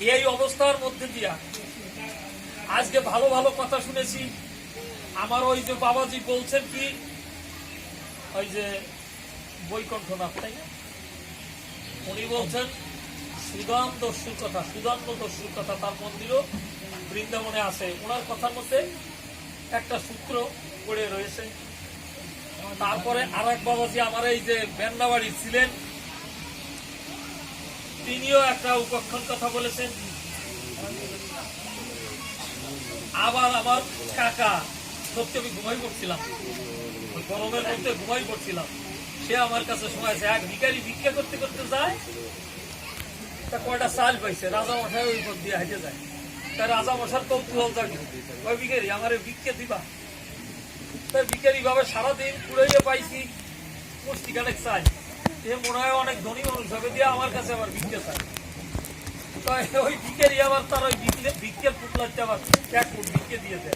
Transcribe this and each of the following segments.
এই অবস্থার মধ্যে দিয়া আজকে ভালো ভালো কথা শুনেছি। আমার ওই যে বাবাজি বলছেন কি, ওই যে বৈকণ্ঠনাথ, তাই না? উনি বলছেন সুদান দস্যুর কথা সুদান্ত দস্যুর কথা তার মন্দিরও বৃন্দাবনে আছে। ওনার কথার মধ্যে একটা সূত্র পড়ে রয়েছে। তারপরে আর এক বাবাজি আমার এই যে বেন্দাবাড়ি ছিলেন তিনিও একটা উপক্ষণ কথা বলেছেন। আবার আমার কাকা, সত্যি আমি ঘুমাই পড়ছিলাম। গরমের মধ্যে ঘুমাই পড়ছিলাম। সে আমার কাছে শোনাইছে এক ভিখারি ভিক্ষা করতে করতে যায়, তা কয়টা চাল পাইছে? রাজা মশাই ওই পথ দিয়ে হেঁটে যায়। তা রাজা মশার কৌতূহল জাগে। ওই ভিখারি, আমার ভিক্ষে দিবা? তাই ভিখারি ভাবে সারাদিন কুড়াইয়ে পাইছি মুষ্টি কানেক চাই এ মনে হয় অনেক ধনী দিয়ে আমার কাছে আবার ওই আবার তার ওই আবার, এক ভিক্ষে দিয়েছে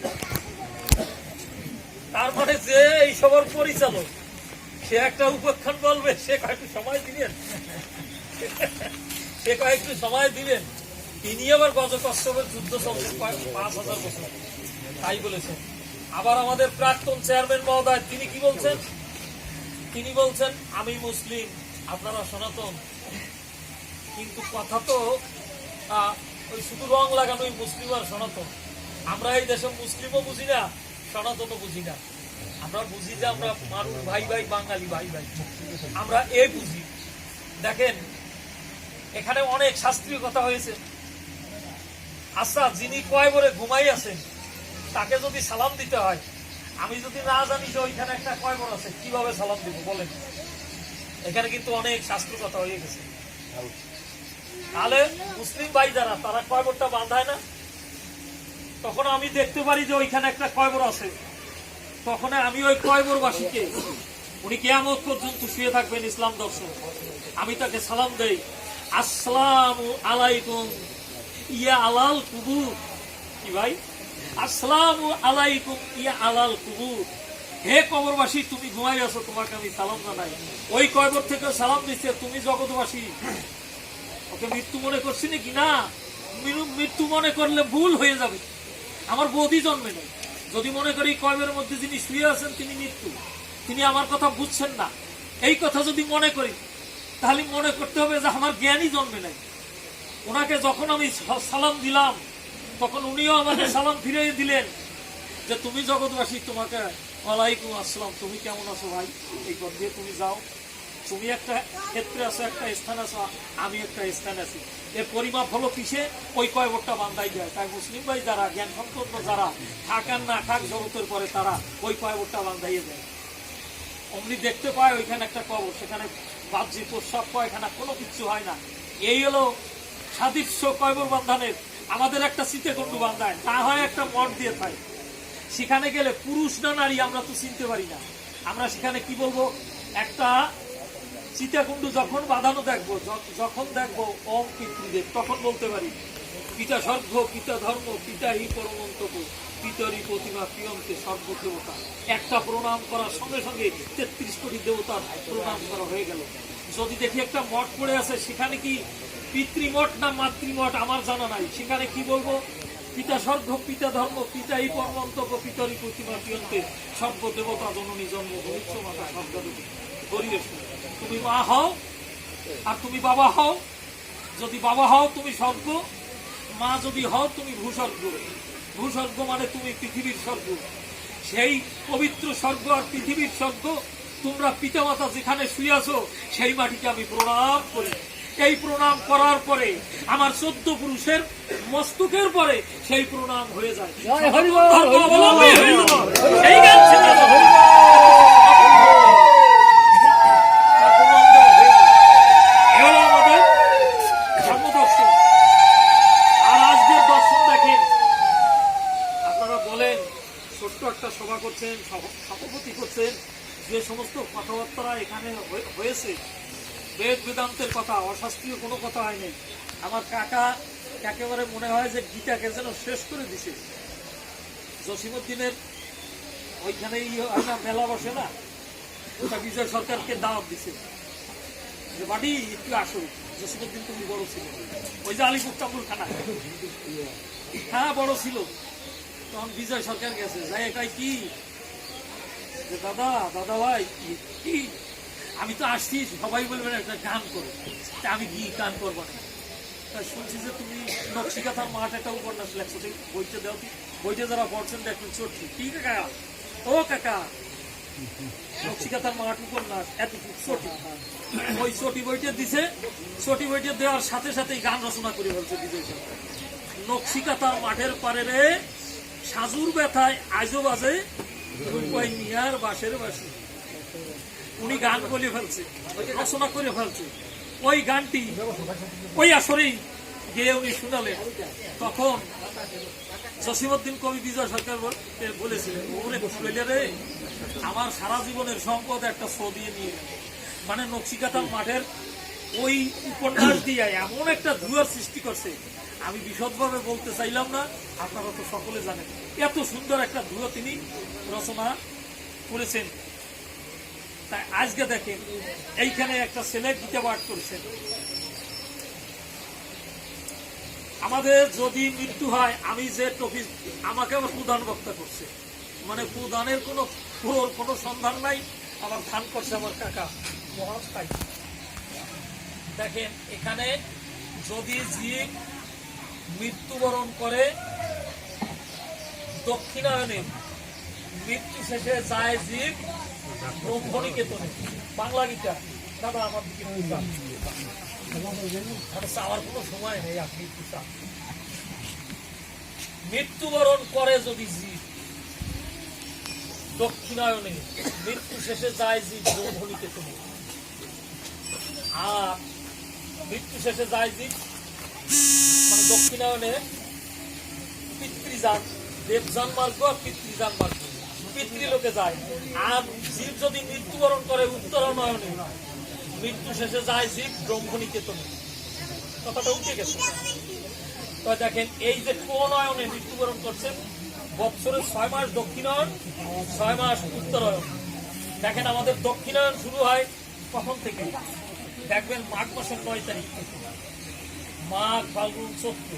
তারপরে যে এই সবার পরিচালক, সে একটা উপেক্ষণ বলবে, সে কয়েকটু সময় দিলেন সে কয়েকটু সময় দিলেন তিনি আবার গজ কশ্যপের যুদ্ধ চলছে পাঁচ হাজার বছর তাই বলেছেন আবার আমাদের প্রাক্তন চেয়ারম্যান মহোদয়, তিনি কি বলছেন? তিনি বলছেন, আমি মুসলিম, আপনারা সনাতন। কিন্তু কথা তো ওই শুধু রং লাগানোই মুসলিম আর সনাতন। আমরা এই দেশে মুসলিমও বুঝি না, সনাতনও বুঝি না। আমরা বুঝি যে আমরা মানুষ, ভাই ভাই, বাঙালি, ভাই ভাই। আমরা এ বুঝি। দেখেন, এখানে অনেক শাস্ত্রীয় কথা হয়েছে। আচ্ছা যিনি কয় বলে ঘুমাই আছেন তাকে যদি সালাম দিতে হয় আমি যদি না জানি যে ওইখানে একটা কয়বর আছে, কীভাবে সালাম দিব, বলেন। এখানে কিন্তু অনেক শাস্ত্র কথা হয়ে গেছে। তাহলে মুসলিম ভাই যারা, তারা কয়বরটা বাঁধায় না? তখন আমি দেখতে পারি যে ওইখানে একটা কয়বর আছে। তখন আমি ওই কয়বরবাসীকে উনি কেয়ামত পর্যন্ত শুয়ে থাকবেন ইসলাম দর্শন। আমি তাকে সালাম দেই। আসসালাম আলাইকুম। ইয়া আলাল কুবুর। কি ভাই? আসসালাম আলাইকুম, ইয়া আলাল কুবুর। হে কবরবাসী, তুমি ঘুমাই আছো, তোমাকে আমি সালাম জানাই। ওই কয়বর থেকে সালাম দিচ্ছে তুমি জগৎবাসী। ওকে মৃত্যু মনে করছি নাকি? না মৃত্যু মনে করলে ভুল হয়ে যাবে। আমার বৌদি জন্মে নেই। যদি মনে করি কয়বের মধ্যে যিনি শুয়ে আছেন, তিনি মৃত্যু। তিনি আমার কথা বুঝছেন না। এই কথা যদি মনে করি, তাহলে মনে করতে হবে যে আমার জ্ঞানই জন্মে নেই। ওনাকে যখন আমি সালাম দিলাম তখন উনিও আমাকে সালাম ফিরিয়ে দিলেন যে, তুমি জগৎবাসী, তোমাকে ওয়ালাইকুম আসসালাম। তুমি কেমন আছো ভাই? এই পথ দিয়ে তুমি যাও। তুমি একটা ক্ষেত্রে আছো, একটা স্থান আছো, আমি একটা স্থান আছি। এর পরিমাপ হলো কিসে? ওই কয় কয়বরটা বান্ধাই যায় তাই মুসলিম ভাই যারা, জ্ঞান সম্পন্ন যারা, থাকার না থাক জগতের পরে তারা ওই কয় কয়বরটা বান্ধাইয়ে যায় অমনি দেখতে পায় ওইখানে একটা কবর, সেখানে বাহ্যিক প্রস্রাব পায়খানা কোনো কিছু হয় না। এই হলো সাদৃশ্য কয়বর বান্ধানের আমাদের একটা শীতে শীতেকণ্ডু বান্ধায়, না হয় একটা মঠ দিয়ে থাকে সেখানে গেলে পুরুষ না নারী আমরা তো চিনতে পারি না। আমরা সেখানে কি বলব? একটা সীতাকুণ্ড যখন বাঁধানো দেখব যখন দেখব ওম পিতৃদেব তখন বলতে পারি, পিতা স্বর্গ, পিতা ধর্ম পিতা হি পরমন্তব্য পিতরি প্রতিমা প্রিয়ন্তে সর্বদেবতা। একটা প্রণাম করার সঙ্গে সঙ্গে তেত্রিশ কোটি দেবতার প্রণাম করা হয়ে গেল। যদি দেখি একটা মঠ পড়ে আছে, সেখানে কি পিতৃমঠ না মাতৃমঠ আমার জানা নাই। সেখানে কি বলব? পিতা স্বর্গ, পিতা ধর্ম, পিতা হি পরমন্তব্য পিতরি প্রতিমা প্রিয়ন্তে সর্বদেবতা জননী জন্ম ভবিষ্য মাতা স্বর্গদেবী গরিবেশ তুমি মা হও আর তুমি বাবা হও। যদি বাবা হও তুমি স্বর্গ, মা যদি হও তুমি ভূস্বর্গ। ভূস্বর্গ মানে তুমি পৃথিবীর স্বর্গ। সেই পবিত্র স্বর্গ আর পৃথিবীর স্বর্গ, তোমরা পিতামাতা যেখানে শুয়ে আছো, সেই মাটিকে আমি প্রণাম করি। এই প্রণাম করার পরে আমার চোদ্দ পুরুষের মস্তকের পরে সেই প্রণাম হয়ে যায়। সভা করছেন সভাপতি করছেন যে সমস্ত কথাবার্তা এখানে হয়ে- হয়েছে বেদ বেদান্তের কথা, অশাস্ত্রীয় কোনো কথা হয়নি। আমার কাকা একেবারে মনে হয় যে গীতাকে যেন শেষ করে দিছে। জসিমুদ্দিনের ওইখানে ইয়ে মেলা বসে না? ওটা বিজয় সরকারকে দাওয়াত দিছে। যে, বাড়ি, একটু আসো জসিমুদ্দিন তুমি বড় ছিল। ওই যে আলিপুর চাম্বুর খানা হ্যাঁ বড় ছিল। তখন বিজয় সরকার গেছে। যাই এটাই কি? যে, দাদা দাদা ভাই, কি? আমি তো আসছি, সবাই বলবেন একটা গান করে। আমি কি গান করব না? তা শুনছি যে তুমি নকশিকাথার মাঠ একটা উপন্যাস লেখছো দেখি বইটা দাও বইটা যারা পড়ছেন দেখবেন চটছি কি কাকা? ও কাকা। নকশিকাথার মাঠ উপন্যাস এত চটি। ওই চটি বইটা দিছে, চটি বইটা দেওয়ার সাথে সাথেই গান রচনা করে ফেলছে বিজয় সরকার। নকশিকাতার মাঠের পারে রে, সাজুর ব্যথায় আজও বাজে রূপাই মিয়ার বাসের বাসি উনি গান বলে ফেলছে রচনা করে ফেলছে। ওই গানটি, ওই আসরেই গিয়ে উনি শুনালেন। তখন জসিমুদ্দিন কবি বিজয় সরকার বল- বলেছিলেন রে, আমার সারা জীবনের সম্পদ একটা শো দিয়ে নিয়ে মানে নকশিকাতার মাঠের ওই উপন্যাস দিয়ে এমন একটা ধুয়ার সৃষ্টি করছে। আমি বিশদভাবে বলতে চাইলাম না, আপনারা তো সকলে জানেন। এত সুন্দর একটা ধুয়ো তিনি রচনা করেছেন। তাই আজকে দেখেন এইখানে একটা ছেলে গীতা পাঠ করেছেন। আমাদের যদি মৃত্যু হয়, আমি যে টপিক আমাকে আবার প্রধান বক্তা করছে। মানে প্রধানের কোনো পুরোর কোনো সন্ধান নাই। আবার ধান করছে আমার কাকা। মহাজ তাই। দেখেন, এখানে যদি জীব মৃত্যুবরণ করে, দক্ষিণায়নে মৃত্যু শেষে যায় জীব বাংলা। চাওয়ার কোনো সময়। মৃত্যুবরণ করে যদি জীব, দক্ষিণায়নে মৃত্যু শেষে যায় জীব ব্রহ্মনিকেতনে আর মৃত্যু শেষে যায় জীব মানে দক্ষিণায়নে পিতৃযান দেবযান মার্গ আর পিতৃযান মার্গ পিতৃলোকে যায়। আর জীব যদি মৃত্যুবরণ করে উত্তরায়ণে, মৃত্যু শেষে যায় জীব ব্রহ্মনিকেতনে। কথাটা উঠে গেছে। তো দেখেন, এই যে প্রণয়নে মৃত্যুবরণ করছেন, বৎসরের ছয় মাস দক্ষিণায়ন ছয় মাস উত্তরায়ণ। দেখেন, আমাদের দক্ষিণায়ন শুরু হয় কখন থেকে? দেখবেন, মাঘ মাসের নয় তারিখ থেকে। মাঘ, ফাল্গুন চৈত্র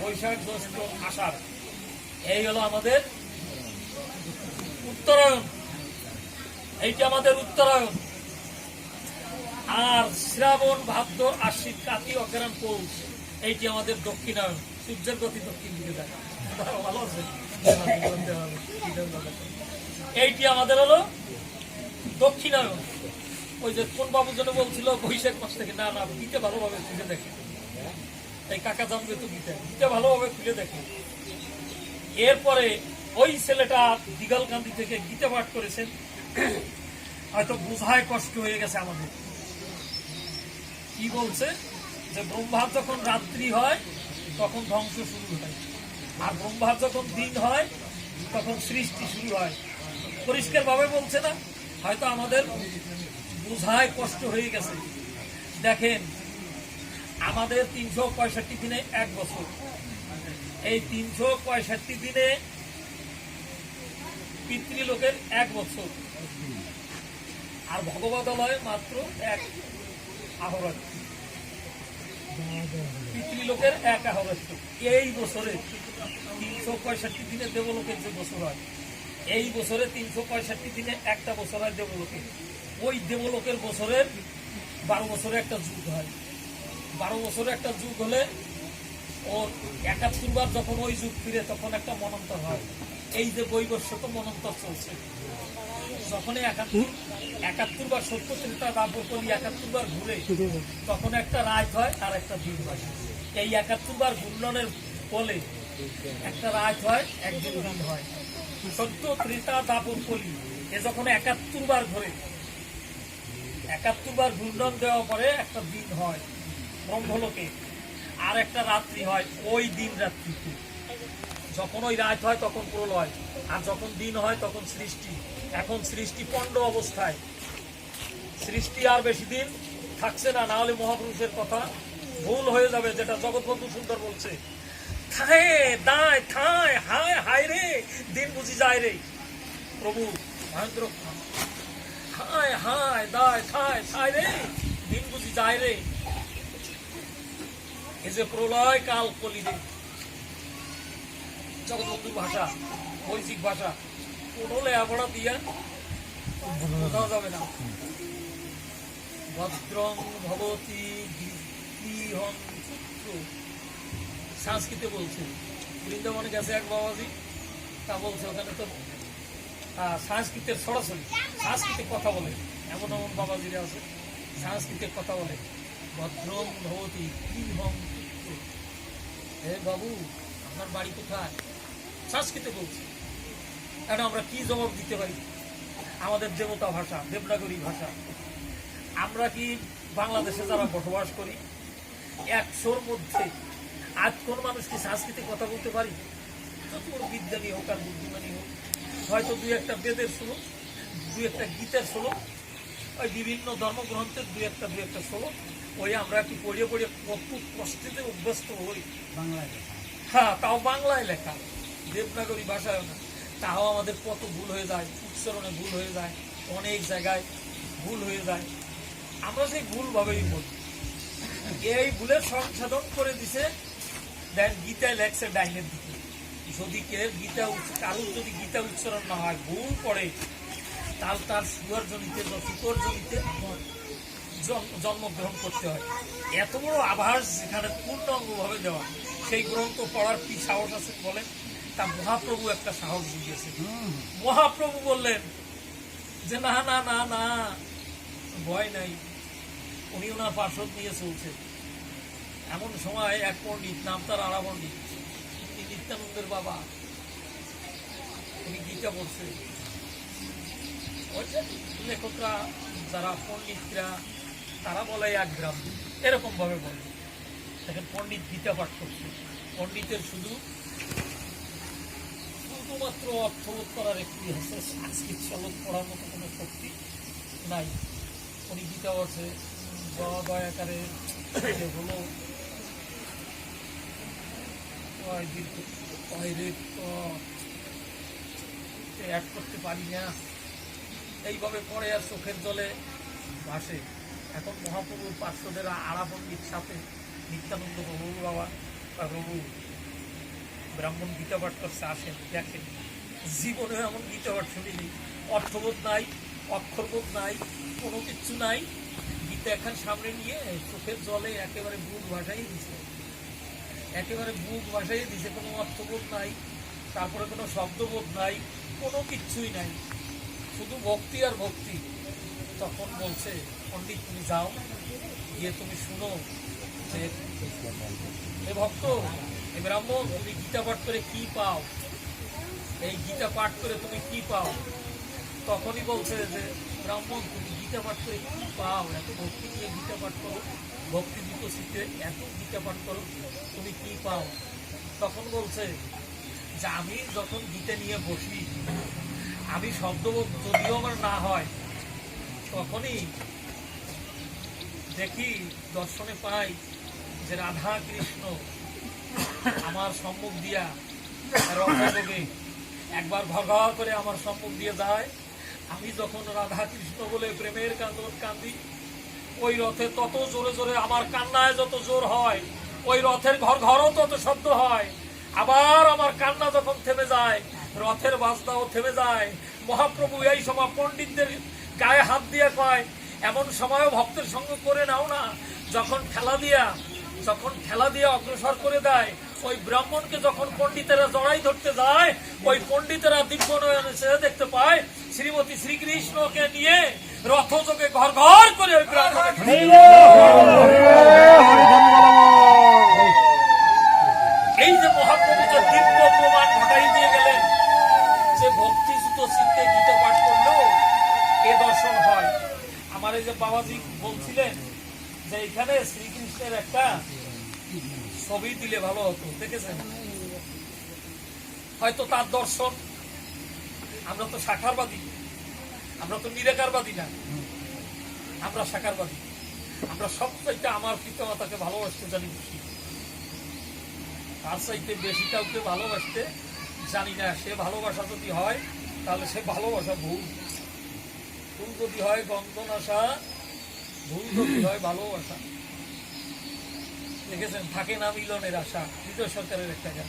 বৈশাখ, জ্যৈষ্ঠ, আষাঢ়। এই হলো আমাদের উত্তরায়ণ এইটি আমাদের উত্তরায়ণ আর শ্রাবণ ভাদ্র আশ্বিন কাতি অগ্রাণ পৌষ, এইটি আমাদের দক্ষিণায়ন সূর্যের গতি দক্ষিণ দিকে আছে। এইটি আমাদের হলো দক্ষিণায়ন ওই যে কোন বাবু যেন বলছিল, বৈশাখ মাস থেকে, না না, গীতে ভালোভাবে খুলে দেখে। এই কাকা জানবে তো গীতে। গীতে ভালোভাবে খুলে দেখে। এরপরে ওই ছেলেটা দিগালকান্দি থেকে গীতা পাঠ করেছেন। হয়তো বোঝায় কষ্ট হয়ে গেছে আমাদের। কি বলছে? যে ব্রহ্মার যখন রাত্রি হয়, তখন ধ্বংস শুরু হয়। আর ব্রহ্মার যখন দিন হয়, তখন সৃষ্টি শুরু হয়। পরিষ্কার ভাবে বলছে না? হয়তো আমাদের বোঝায় কষ্ট হয়ে গেছে। দেখেন, আমাদের তিনশো পঁয়ষট্টি দিনে এক বছর। এই তিনশো পঁয়ষট্টি দিনে পিতৃলোকের এক বছর। আর ভগবতালয় মাত্র এক আহরাত্রি পিতৃলোকের এক আহরাত্রি এই বছরে তিনশো পঁয়ষট্টি দিনে দেবলোকের যে বছর হয়, এই বছরে তিনশো পঁয়ষট্টি দিনে একটা বছর হয় দেবলোকে। ওই দেবলোকের বছরের বারো বছরে একটা যুগ হয়। বারো বছরে একটা যুগ হলে ওর একাত্তর বার যখন ওই যুগ ফিরে তখন একটা মনন্তর হয়। এই যে বৈবর্ষ তো মনন্তর চলছে। যখনই একাত্তর একাত্তর বার সত্তর ত্রিতা দাপর করি একাত্তর বার ঘুরে, তখন একটা রাত হয় আর একটা দিন হয়। এই একাত্তর বার ঘূর্ণনের ফলে একটা রাত হয় একদিন দিন হয়। সত্য ত্রিতা দাপর কলি, এ যখন একাত্তর বার ঘুরে, একাত্তর বার ঘূর্ণন দেওয়ার পরে একটা দিন হয় ব্রহ্মলোকে। আর একটা রাত্রি হয় ওই দিন রাত্রিতে যখন ওই রাত হয় তখন প্রলয়, আর যখন দিন হয় তখন সৃষ্টি। এখন সৃষ্টি পণ্ড অবস্থায়। সৃষ্টি আর বেশি দিন থাকছে না না হলে মহাপুরুষের কথা ভুল হয়ে যাবে, যেটা জগৎবন্ধু সুন্দর বলছে। থায়, দায়, থায়, হায় হায় রে, দিন বুঝি যায় রে। প্রভু মহেন্দ্র, হায় হায়, দায়, থায় থায় রে, দিন বুঝি যায় রে। যে প্রলয় কাল কলিরে জগৎবন্ধুর ভাষা, বৈদিক ভাষা। কোনো লেখাপড়া দিয়া বোঝা যাবে না। ভদ্রং ভবতী গৃহং পুত্র সংস্কৃতে বলছে। বৃন্দাবনে গেছে এক বাবাজি, তা বলছে ওখানে তো সংস্কৃতের সরাসরি সংস্কৃতে কথা বলে। এমন এমন বাবাজিরা আছে সংস্কৃতে কথা বলে। ভদ্রং ভবতী গৃহং পুত্র হে বাবু আপনার বাড়ি কোথায়? সংস্কৃতে বলছে। এখন আমরা কি জবাব দিতে পারি? আমাদের দেবতা ভাষা, দেবনাগরী ভাষা। আমরা কি বাংলাদেশে যারা বসবাস করি একশোর মধ্যে আজ কোন মানুষ কি সংস্কৃতে কথা বলতে পারি? যত বড় বিজ্ঞানী হোক আর বুদ্ধিমানী হোক, হয়তো দুই একটা বেদের শ্লোক দুই একটা গীতের শ্লোক ওই বিভিন্ন ধর্মগ্রন্থের দুই একটা দুই একটা শ্লোক ওই আমরা একটু পড়িয়ে পড়িয়ে কত কষ্টেতে অভ্যস্ত হই। বাংলায় হ্যাঁ তাও বাংলায় লেখা। দেবনাগরী ভাষায় না। তাও আমাদের কত ভুল হয়ে যায় উচ্চারণে ভুল হয়ে যায় অনেক জায়গায় ভুল হয়ে যায়। আমরা সেই ভুলভাবেই বলি এই ভুলের সংশোধন করে দিছে দেন গীতায় লেখছে ডাইনের দিকে। যদি কে গীতা কারোর যদি গীতা উচ্চারণ না হয় ভুল পড়ে তাহলে তার সুয়ার জনিতে বা শুকর জনিতে জন্মগ্রহণ করতে হয়। এত বড় আভাস যেখানে পূর্ণাঙ্গভাবে দেওয়া। সেই গ্রন্থ পড়ার কি সাহস আছে বলেন? তা মহাপ্রভু একটা সাহস দিয়েছে মহাপ্রভু বললেন যে না না না না ভয় নাই। উনি ওনার পার্শ্বদ নিয়ে চলছে এমন সময় এক পণ্ডিত নাম তার আড়া পণ্ডিত তিনি নিত্যানন্দের বাবা। উনি গীতা যে লেখকরা যারা পণ্ডিতরা তারা বলে এক গ্রাম এরকম ভাবে বলে। দেখেন, পণ্ডিত গীতা পাঠ করছে। পণ্ডিতের শুধু শুধুমাত্র অর্থবোধ করার একটি হচ্ছে সংস্কৃত শ্লোক পড়ার মতো কোনো শক্তি নাই। উনি গীতা দয়া দয়াকারে যে হলো অ্যাড করতে পারি না। এইভাবে পড়ে আর চোখের জলে ভাসে। এখন মহাপ্রভুর পার্শ্বদের আড়া পণ্ডিত সাথে নিত্যানন্দ প্রভু বাবা বা প্রভু ব্রাহ্মণ গীতা পাঠ করছে, আসেন, দেখেন। জীবনে এমন গীতা পাঠ শুনিনি অর্থবোধ নাই, অক্ষরবোধ নাই, কোনো কিচ্ছু নাই। গীতা এখন সামনে নিয়ে চোখের জলে একেবারে বুক ভাসাই দিছে। একেবারে বুক ভাসাই দিছে, কোনো অর্থবোধ নাই, তারপরে কোনো শব্দবোধ নাই, কোনো কিচ্ছুই নাই। শুধু ভক্তি আর ভক্তি। তখন বলছে, পণ্ডিত, তুমি যাও, গিয়ে তুমি শুনো যে হে ভক্ত এ ব্রাহ্মণ, তুমি গীতা পাঠ করে কি পাও? এই গীতা পাঠ করে তুমি কি পাও? তখনই বলছে যে, ব্রাহ্মণ, তুমি গীতা পাঠ করে কি পাও? এত ভক্তি নিয়ে গীতা পাঠ করো, ভক্তি বিকশিতে এত গীতা পাঠ করো, তুমি কি পাও? তখন বলছে যে, আমি যখন গীতা নিয়ে বসি, আমি শব্দবোধ যদিও আমার না হয় তখনই দেখি দর্শনে পাই যে রাধা কৃষ্ণ আমার সম্মুখ দিয়া রথযোগে একবার ঘর করে আমার সম্মুখ দিয়ে যায়। আমি যখন রাধা কৃষ্ণ বলে প্রেমের কান্দন কান্দি, ওই রথে তত জোরে জোরে আমার কান্নায় যত জোর হয়, ওই রথের ঘর ঘরও তত শব্দ হয়। আবার আমার কান্না যখন থেমে যায়, রথের বাজনাও থেমে যায়। মহাপ্রভু এই সময় পণ্ডিতদের গায়ে হাত দিয়ে কয়, এমন সময়ও ভক্তের সঙ্গে করে নাও না। যখন খেলা দিয়া, যখন খেলা দিয়ে অগ্রসর করে দেয়, ওই ব্রাহ্মণকে যখন পণ্ডিতেরা জড়াই ধরতে যায়, ওই পণ্ডিতেরা দিব্য নয়নে সে দেখতে পায়, শ্রীমতী শ্রীকৃষ্ণকে নিয়ে রথ রথযোগে ঘর ঘর করে ওই ব্রাহ্মণকে ছবি দিলে ভালো হতো, দেখেছেন? হয়তো তার দর্শন আমরা তো সাকারবাদী আমরা তো নিরাকারবাদী না। আমরা সাকারবাদী আমরা সবচাইতে আমার পিতা মাতাকে ভালোবাসতে জানি বেশি তার চাইতে বেশি কাউকে ভালোবাসতে জানি না। সে ভালোবাসা যদি হয়, তাহলে সে ভালোবাসা ভুল। ভুল যদি হয় গন্ধনাশা ভুল যদি হয়, ভালোবাসা। দেখেছেন থাকে না মিলনের আশা বিজয় সরকারের একটা গান।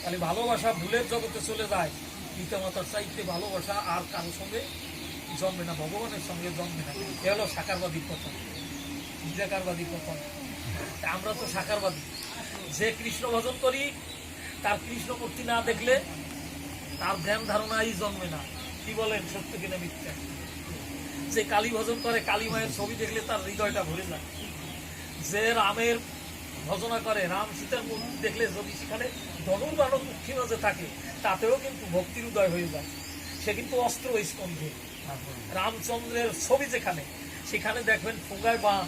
তাহলে ভালোবাসা ভুলের জগতে চলে যায়। পিতামাতার চাইতে ভালোবাসা আর কারোর সঙ্গে জন্মে না, ভগবানের সঙ্গে জন্মে না। এ হলো সাকারবাদী কথা নিরাকারবাদী কথা তা আমরা তো সাকারবাদী। যে কৃষ্ণ ভজন করি, তার কৃষ্ণ মূর্তি না দেখলে তার ধ্যান ধারণাই জন্মে না। কি বলেন সত্য কিনা মিথ্যা? যে কালী ভজন করে, কালী মায়ের ছবি দেখলে তার হৃদয়টা ভরে যায়। যে রামের ভজনা করে। রাম সীতার মূর্তি দেখলে যদি সেখানে ধনুর্বাণক মুখী মাঝে থাকে, তাতেও কিন্তু ভক্তির উদয় হয়ে যায়। সে কিন্তু অস্ত্র স্কন্ধে। রামচন্দ্রের ছবি যেখানে, সেখানে দেখবেন ফুঙ্গায় বাম।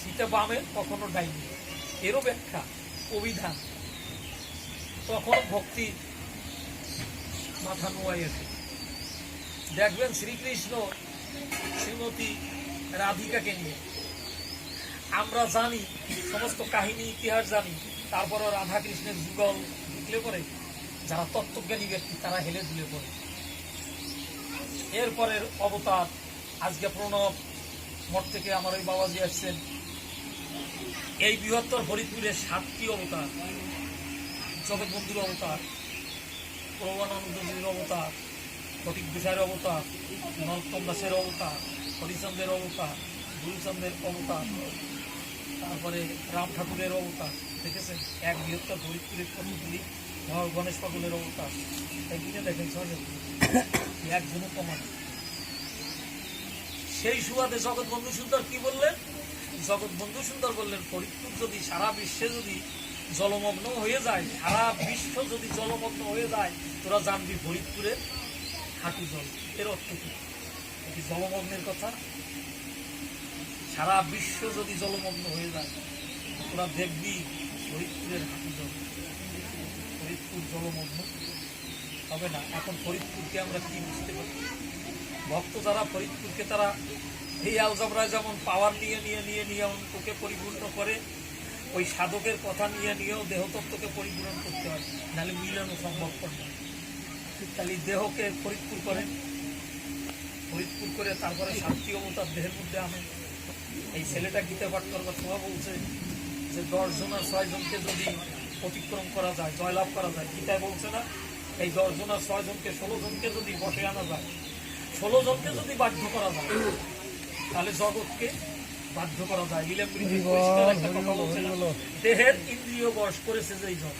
সীতা বামে কখনো ডাইনি। এরও ব্যাখ্যা, অভিধান। তখন ভক্তি মাথা নোয়াই আছে দেখবেন শ্রীকৃষ্ণ শ্রীমতী রাধিকাকে নিয়ে আমরা জানি, সমস্ত কাহিনী, ইতিহাস জানি, তারপরও রাধা কৃষ্ণের যুগল ঢুকলে পরে যারা তত্ত্বজ্ঞানী ব্যক্তি, তারা হেলে দুলে পড়ে। এরপরের অবতার, আজকে প্রণব মঠ থেকে আমার ওই বাবাজি আসছেন। এই বৃহত্তর ফরিদপুরের সাতটি অবতার জগৎবন্ধুর অবতার প্রবানন্দজির অবতার ফটিক বিষয়ের অবতার, নরোত্তম দাসের অবতার, হরিচন্দ্রের অবতার, গুরুচন্দ্রের অবতার। তারপরে রাম ঠাকুরের অবতার, দেখেছেন? এক বৃহত্তর ফরিদপুরের কতগুলি মহা গণেশ পাগলের অবতার। একদিনে দেখেন, সহজে? একজনও কমান সেই সুবাদে জগৎ বন্ধু সুন্দর কি বললেন? জগৎ বন্ধু সুন্দর বললেন ফরিদপুর যদি সারা বিশ্বে যদি জলমগ্ন হয়ে যায়, সারা বিশ্ব যদি জলমগ্ন হয়ে যায়, তোরা জানবি ফরিদপুরের হাঁটু জল। এর অর্থ কি? জলমগ্নের কথা? সারা বিশ্ব যদি জলমগ্ন হয়ে যায়, তোরা দেখবি ফরিদপুরের হাঁটু জল। ফরিদপুর জলমগ্ন। হবে না, এখন ফরিদপুরকে আমরা কি বুঝতে পারি? ভক্ত যারা ফরিদপুরকে তারা এই আলজাবরায় যেমন পাওয়ার নিয়ে নিয়ে নিয়ে নিয়ে অন্তকে পরিপূর্ণ করে, ওই সাধকের কথা নিয়ে, নিয়েও দেহতত্ত্বকে পরিপূরণ করতে হয়, নাহলে মিলানো সম্ভব না। তাহলে দেহকে ফরিদপুর করেন। ফরিদপুর করে তারপরে শান্তি অবতার দেহের মধ্যে আনে এই ছেলেটা গীতা পাঠ করবার সময় বলছে যে দশ জন আর ছয় জনকে যদি অতিক্রম করা যায় জয়লাভ করা যায় গীতায় বলছে না? এই দশ জন আর ছয় জনকে ষোলো জনকে যদি বসে আনা যায় ষোলো জনকে যদি বাধ্য করা যায় তাহলে জগৎকে বাধ্য করা যায়। লীলামৃতি একটা কথা বলছে দেহের ইন্দ্রিয় বশ করেছে যেই জন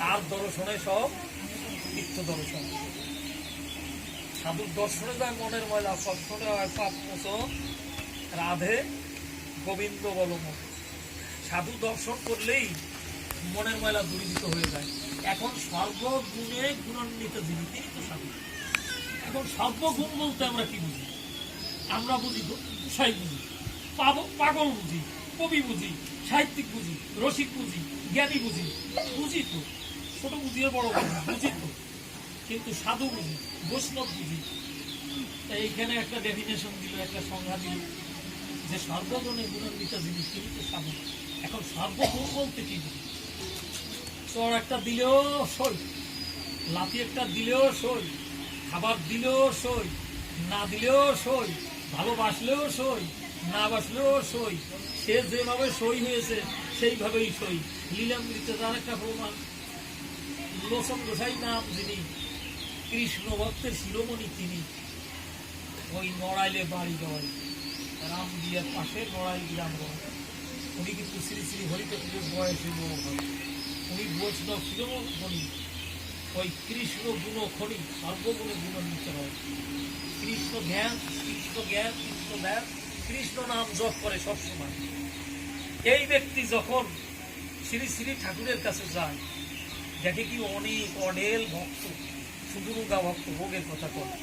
তার দর্শনে সব নিত্য দর্শন। সাধুর দর্শনে যায় মনের ময়লা সৎসনে হয় পাপ মোচন রাধে গোবিন্দ বলম সাধু দর্শন করলেই মনের ময়লা দূরীভূত হয়ে যায়। এখন সর্বগুণে গুণান্বিত যিনি, তিনি তো সাধু। এখন সর্বগুণ বলতে আমরা কি বুঝি? আমরা বুঝি বিষয় বুঝি পাগল বুঝি, কবি বুঝি, সাহিত্যিক বুঝি, রসিক বুঝি, জ্ঞানী বুঝি। বুঝি তো, ছোট বুঝি বড় বুঝি বুঝি তো। কিন্তু সাধু বুঝি, বৈষ্ণব বুঝি। এইখানে একটা ডেফিনেশন দিল, একটা সংজ্ঞা দিল। যে সর্বজনে গুণান্বিত জিনিস তিনি তো সাধু। এখন সর্বগুণ বলতে কি চর একটা দিলেও সই, লাঠি একটা দিলেও সই, খাবার দিলেও সই, না দিলেও সই, ভালোবাসলেও সই, না বাসলেও সই, সে যেভাবে সই হয়েছে, সেইভাবেই সই। লীলামৃতে তার একটা প্রমাণ। লোচন গোসাই নাম যিনি কৃষ্ণ ভক্তের শিরোমণি তিনি। ওই নড়াইলে বাড়ি গয় রাম পাশে নড়াইল গ্রাম উনি কিন্তু শ্রী শ্রী হরিকৃষ্ণের বয়সে উনি ওই কৃষ্ণ গুণ খনি, সর্বগুণে গুণান্বিত হয় কৃষ্ণ জ্ঞান কৃষ্ণ জ্ঞান, কৃষ্ণ ধ্যান কৃষ্ণ নাম জপ করে সবসময় এই ব্যক্তি যখন শ্রী শ্রী ঠাকুরের কাছে যায়, দেখে কি অনেক অডেল ভক্ত শুধু ভক্ত, ভোগের কথা করে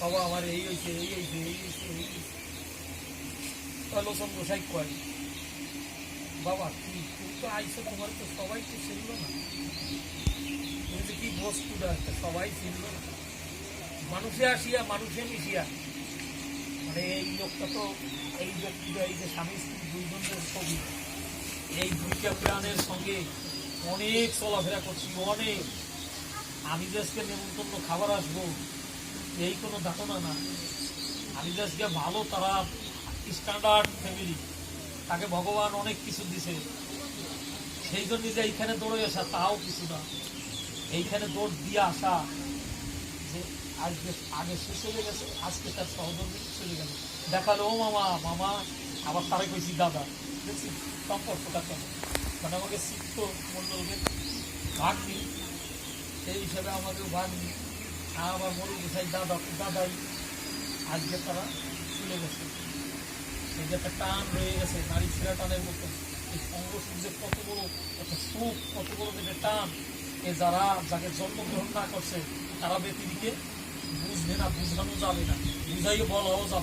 বাবা, আমার এই হয়েছে এই হয়েছে এই হয়েছে এই হয়েছে লোচন গোসাই কয়? বাবা তুমি তুমি তো আইসো তোমার তো সবাই তো চিনল না। তুমি যে কি বস্তুটা সবাই চিনল না। মানুষে আসিয়া, মানুষে মিশিয়া। মানে এই লোকটা তো, এই ব্যক্তিটা, এই যে স্বামী স্ত্রী দুইজনের ছবি। এই দুইটা প্রাণের সঙ্গে অনেক চলাফেরা করছি, অনেক। আমি আজকে নেমন্তন্ন খাবার আসব, এই কোনো ধারণা না। আমি আজকে ভালো তারা স্ট্যান্ডার্ড ফ্যামিলি তাকে ভগবান অনেক কিছু দিছে। সেই জন্য যে এইখানে দৌড়ে আসা, তাও কিছু না। এইখানে দৌড় দিয়ে আসা, যে আজকে, আগে সে চলে গেছে, আজকে তার সহযোগী চলে গেল। দেখাল, ও মামা মামা, আবার তারে কইছি, দাদা। দেখছি সম্পর্কটা কেমন মানে আমাকে শিখতো মন্ডলকে ভাগ্নি, সেই হিসাবে আমাকেও ভাগ্নি। আমার মরু গোসাই দাদা, দাদাই আজকে তারা চলে গেছে। এই যে একটা টান রয়ে গেছে, নারী ছেঁড়া টানের মতো, এই সংঘর্ষ যে কত বড় একটা সুখ, কত বড় যে টান এ যারা, যাকে জন্মগ্রহণ না করছে, তারা ব্যক্তিকে বুঝবে না, বুঝানো যাবে না বুঝাইয়ে বলাও যাবে।